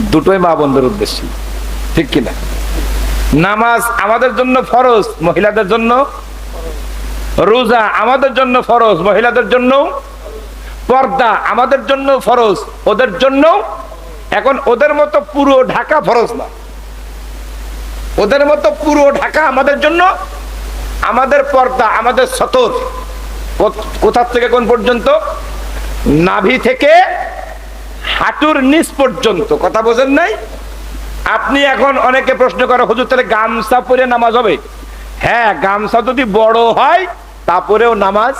দুটোই মা বন্ধুর উদ্দেশ্য। ঠিক কিনা? নামাজ আমাদের জন্য ফরজ, মহিলাদের জন্য। রোজা আমাদের জন্য ফরজ, মহিলাদের জন্য। পর্দা আমাদের জন্য ফরজ, ওদের জন্য। এখন ওদের মতো পুরো ঢাকা ফরজ না। ওদের মতো পুরো ঢাকা আমাদের জন্য। আমাদের পর্দা, আমাদের সতর। কো- কোথা থেকে কোন পর্যন্ত? নাভি থেকে হাঁটুর নিচ পর্যন্ত। কথা বোঝেন নাই? আপনি এখন অনেকে প্রশ্ন করে, হুজুর, তাহলে গামছা পরে নামাজ হবে? হ্যাঁ গামছা যদি বড় হয়, তারপরেও নামাজ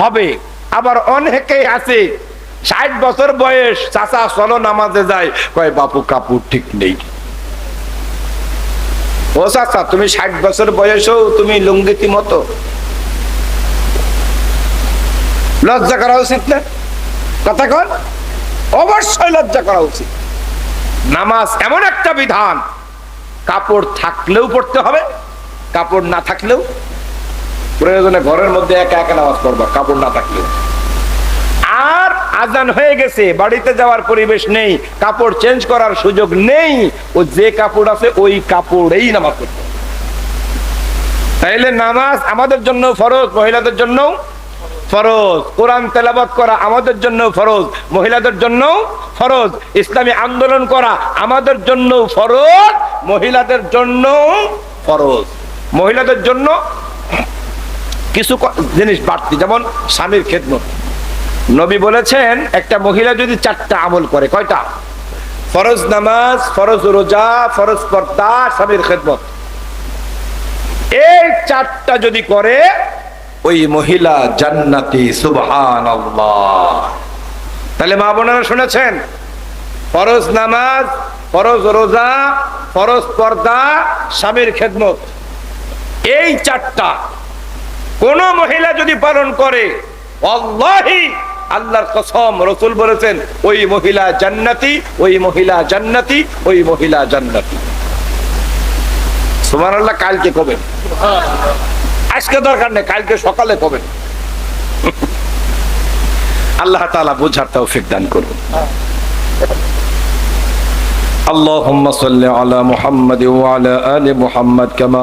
হবে। আবার অনেকেই আছে, ষাট বছর বয়স, চাচা চলো নামাজে যায়। কয়, বাপু, কাপড় ঠিক নেই। ও চাচা, তুমি ষাট বছর বয়সেও তুমি লুঙ্গিতি মতো। লজ্জা করা উচিত না? কথা কন। অবশ্যই লজ্জা করা উচিত। নামাজ এমন একটা বিধান, কাপড় থাকলেও পড়তে হবে, কাপড় না থাকলেও। প্রয়োজনে ঘরের মধ্যে একা একা নামাজ পড়বা, কাপড় না থাকলেও। আর আজান হয়ে গেছে, বাড়িতে যাওয়ার পরিবেশ নেই, কাপড় চেঞ্জ করার সুযোগ নেই, ও যে কাপড় আছে ওই কাপড়েই নামাজ পড়তে। তাইলে নামাজ আমাদের জন্য ফরজ, মহিলাদের জন্য ফরজ। কোরআন তেলাবাত করা আমাদের জন্য ফরজ, মহিলাদের জন্য ফরজ। ইসলামী আন্দোলন করা আমাদের জন্য ফরজ, মহিলাদের জন্য ফরজ। মহিলাদের জন্য কিছু জিনিস বাড়তি, যেমন স্বামীর খেদমত। নবী বলেছেন, একটা মহিলা যদি চারটা আমল করে, কয়টা? ফরজ নামাজ, ফরজ রোজা, ফরজ পর্দা, স্বামীর খেদমত। এই চারটা যদি করে ওই মহিলা জান্নাতি সুবহান তাহলে মা বোনেরা শুনেছেন? ফরজ নামাজ, ফরজ রোজা, ফরজ পর্দা, স্বামীর খেদমত। এই চারটা কোন মহিলা যদি পালন করে আল্লাহি আল্লাহর কসম, রসুল বলেছেন, ওই মহিলা জান্নাতি, ওই মহিলা জান্নাতি, ওই মহিলা জান্নাতি। সুমান আল্লাহ কালকে কবেন আজকে দরকার নেই কালকে সকালে কবেন আল্লাহ তাআলা বোঝার তৌফিক দান করুন اللهم صل على محمد وعلى آل محمد كما